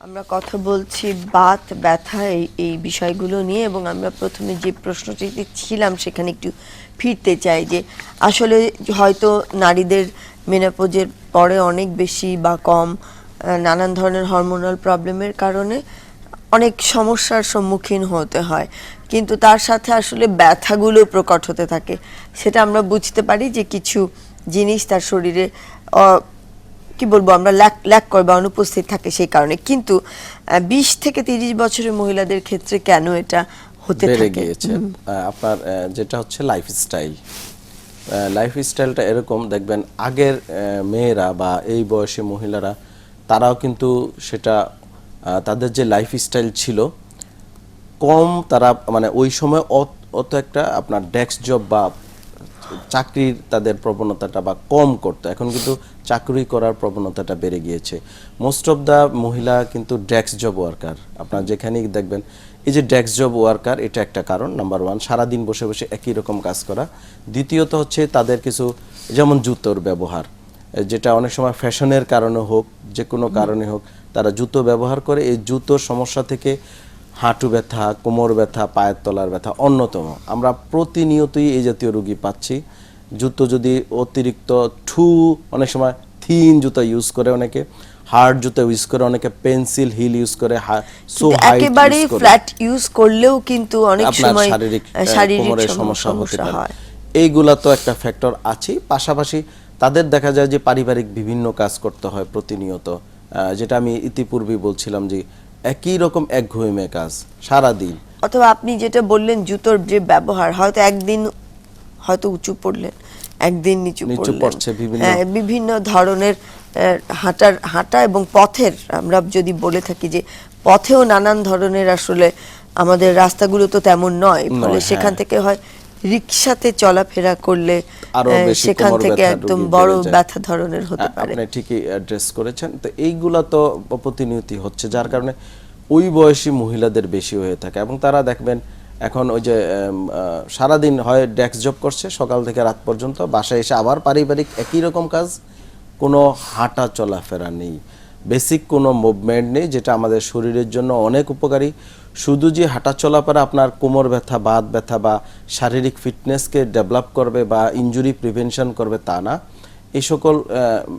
আমরা কথা বলছি বাত, ব্যথা, এই এই বিষয়গুলো নিয়ে এবং আমরা প্রথমে যে প্রশ্নটিতে ছিলাম সেখানে একটু ফিরতে চাই যে আসলে হয়তো নারীদের মেনাপোজের পরে অনেক বেশি বা কম নানান ধরনের হরমোনাল প্রবলেমের কারণে অনেক সমস্যার সম্মুখীন হতে হয়। কিন্তু তার সাথে আসলে ব্যথাগুলো প্রকট হতে থাকে। সেটা আমরা বুঝতে পারি যে কিছু জিনিস তার শরীরে কি বলব আমরা ল্যাক ল্যাক করে বা অনুপস্থিত থাকে সেই কারণে। কিন্তু বিশ থেকে তিরিশ বছরের মহিলাদের ক্ষেত্রে কেন এটা হতে থাকে? গিয়েছে। আপনার যেটা হচ্ছে লাইফ স্টাইল লাইফ স্টাইলটা এরকম দেখবেন আগের মেয়েরা বা এই বয়সী মহিলারা তারাও কিন্তু সেটা তাদের যে লাইফ স্টাইল ছিল কম তারা মানে ওই সময় অত- অত একটা আপনার ডেস্ক জব বা চাকরির তাদের প্রবণতাটা বা কম করতো। এখন কিন্তু চাকরি করার প্রবণতাটা বেড়ে গিয়েছে। মোস্ট অফ দ্য মহিলা কিন্তু ডেস্ক জব ওয়ার্কার আপনার যেখানেই দেখবেন, এই যে ডেস্ক জব ওয়ার্কার এটা একটা কারণ নাম্বার ওয়ান সারাদিন বসে বসে একই রকম কাজ করা। দ্বিতীয়ত হচ্ছে তাদের কিছু, যেমন জুতোর ব্যবহার। যেটা অনেক সময় ফ্যাশনের কারণে হোক যে কোনো কারণে হোক, তারা জুতো ব্যবহার করে। এই জুতোর সমস্যা থেকে হাঁটু ব্যথা কোমর ব্যথা পায়ের তলার ব্যথা অন্যতম। আমরা প্রতিনিয়তই এই জাতীয় রোগী পাচ্ছি। জুতো যদি অতিরিক্ত ঠু অনেক সময় থিন জুতো ইউজ করে অনেকে হার্ড জুতো ইউজ করে অনেকে পেন্সিল হিল ইউজ করে সো হাইট ফ্ল্যাট ইউজ করলেও কিন্তু অনেক সময় শারীরিক শারীরিক সমস্যা হতে পারে। এইগুলা তো একটা ফ্যাক্টর আছে পাশাপাশি তাদের দেখা যায় যে পারিবারিক বিভিন্ন কাজ করতে হয় প্রতিনিয়ত। যেটা আমি ইতিপূর্বে বলছিলাম যে একই রকম একঘেয়েমে কাজ সারা দিন অথবা আপনি যেটা বললেন জুতোর যে ব্যবহার হয়তো একদিন হয়তো উঁচু পড়লেন একদিন নিচু নিচু পড়ছে বিভিন্ন- হ্যাঁ, বিভিন্ন ধরনের হাঁটার হাঁটা এবং পথের আমরা যদি বলে থাকি যে পথেও নানান ধরনের আসলে আমাদের রাস্তাগুলো তো তেমন নয় ফলে সেখান হ্যাঁ। থেকে হয় রিক্সাতে চলাফেরা করলে সেখান থেকে একদম বড় ব্যথা ধরনের হতে পারে। আপনি ঠিকই অ্যাড্রেস করেছেন। তো এইগুলা তো প্রতিনিয়তি হচ্ছে যার কারণে ওই বয়সী মহিলাদের বেশি হয়ে থাকে। এবং তারা দেখবেন এখন ওই যে সারাদিন হয় ডেস্ক জব করছে সকাল থেকে রাত পর্যন্ত বাসায় এসে আবার পারিবারিক একই রকম কাজ কোনো হাঁটা চলাফেরা নেই। বেসিক কোনো মুভমেন্ট নেই যেটা আমাদের শরীরের জন্য অনেক উপকারী। শুধু যে হাঁটা চলা চলাফেরা আপনার কোমর ব্যথা, বাত ব্যথা বা শারীরিক ফিটনেসকে ডেভেলপ করবে বা ইনজুরি প্রিভেনশন করবে তা না। এই সকল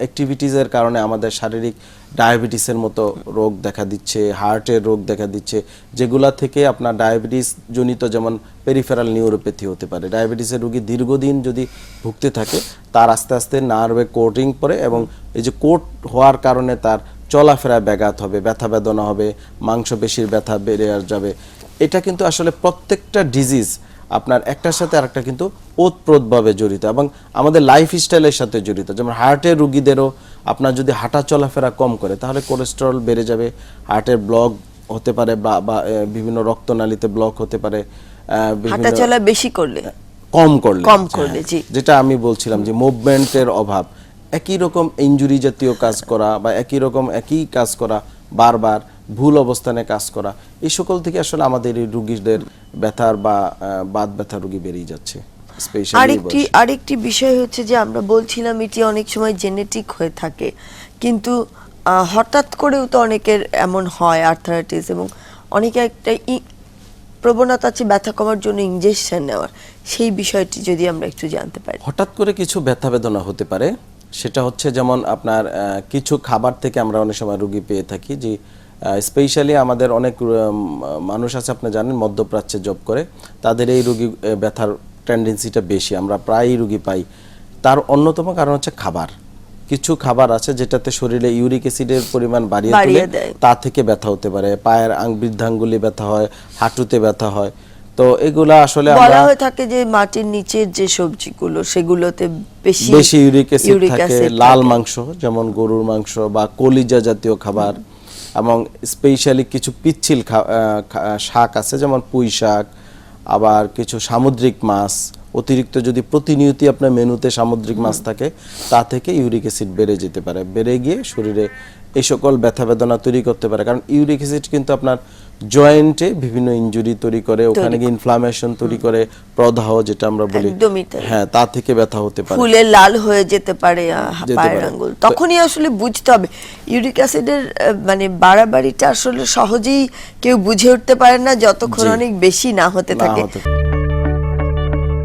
অ্যাক্টিভিটিসের কারণে আমাদের শারীরিক ডায়াবেটিসের মতো রোগ দেখা দিচ্ছে, হার্টের রোগ দেখা দিচ্ছে, যেগুলা থেকে আপনার ডায়াবেটিস জনিত যেমন পেরিফেরাল নিউরোপ্যাথি হতে পারে। ডায়াবেটিসের রোগী দীর্ঘদিন যদি ভুগতে থাকে, তার আস্তে আস্তে নার্ভে কোটিং পরে এবং এই যে কোট হওয়ার কারণে তার চলাফেরায় ব্যাঘাত হবে ব্যথা বেদনা হবে মাংসপেশির ব্যথা বেড়ে আর যাবে। এটা কিন্তু আসলে প্রত্যেকটা ডিজিজ আপনার একটার সাথে আরেকটা কিন্তু ওতপ্রোতভাবে জড়িত এবং আমাদের লাইফ স্টাইলের সাথে জড়িত। যেমন হার্টের রুগীদেরও আপনার যদি হাঁটা চলাফেরা কম করে তাহলে কোলেস্টেরল বেড়ে যাবে হার্টের ব্লক হতে পারে বা বিভিন্ন রক্তনালীতে ব্লক হতে পারে হাঁটা চলা বেশি করলে? কম করলে। কম করলে, হ্যাঁ, জি। যেটা আমি বলছিলাম যে মুভমেন্টের অভাব। একই রকম ইনজুরি জাতীয় কাজ করা বা একই রকম একই কাজ করা বারবার ভুল অবস্থানে কাজ করা এই সকল থেকে আসলে আমাদের এই রুগীদের ব্যথার বা বাদ ব্যথা রুগী বেরিয়ে যাচ্ছে আরেকটি আরেকটি বিষয় হচ্ছে যে আমরা বলছিলাম এটি অনেক সময় জেনেটিক হয়ে থাকে কিন্তু হঠাৎ করেও তো অনেকের এমন হয় আর্থারাইটিস এবং অনেকে একটা প্রবণতা আছে ব্যথা কমার জন্য ইনজেকশন নেওয়ার সেই বিষয়টি যদি আমরা একটু জানতে পারি। হঠাৎ করে কিছু ব্যথা বেদনা হতে পারে সেটা হচ্ছে যেমন আপনার কিছু খাবার থেকে আমরা অনেক সময় রুগী পেয়ে থাকি যে স্পেশালি আমাদের অনেক মানুষ আছে আপনি জানেন মধ্যপ্রাচ্যে জব করে। তাদের এই রুগী ব্যথার টেন্ডেন্সিটা বেশি। আমরা প্রায়ই রুগী পাই। তার অন্যতম কারণ হচ্ছে খাবার। কিছু খাবার আছে যেটাতে শরীরে ইউরিক অ্যাসিডের পরিমাণ বাড়িয়ে তুলে। তা থেকে ব্যথা হতে পারে। পায়ের আং বৃদ্ধাঙ্গুলি ব্যথা হয় হাঁটুতে ব্যথা হয়। তো এগুলা আসলে বলা আমরা হয়ে থাকে যে মাটির নিচের যে সবজিগুলো সেগুলোতে বেশি বেশি ইউরিক অ্যাসিড থাকে লাল মাংস যেমন গরুর মাংস বা কলিজা জাতীয় খাবার এবং স্পেশালি কিছু পিচ্ছিল শাক আছে যেমন পুঁই শাক আবার কিছু সামুদ্রিক মাছ অতিরিক্ত যদি প্রতিনিয়তই আপনার মেনুতে সামুদ্রিক মাছ থাকে তা থেকে ইউরিক অ্যাসিড বেড়ে যেতে পারে। বেড়ে গিয়ে শরীরে এই সকল ব্যথা বেদনা তৈরি করতে পারে। কারণ ইউরিক অ্যাসিড কিন্তু আপনার জয়েন্টে বিভিন্ন ইনজুরি তৈরি করে ওখানে গিয়ে ইনফ্লামেশন তৈরি করে প্রদাহ যেটা আমরা বলি হ্যাঁ তা থেকে ব্যথা হতে পারে। ফুলে লাল হয়ে যেতে পারে পায়ের আঙ্গুল। তখনই আসলে বুঝতে হবে ইউরিক অ্যাসিডের মানে বাড়াবাড়িটা আসলে সহজেই কেউ বুঝে উঠতে পারে না যতক্ষণ অনেক বেশি না হতে থাকে।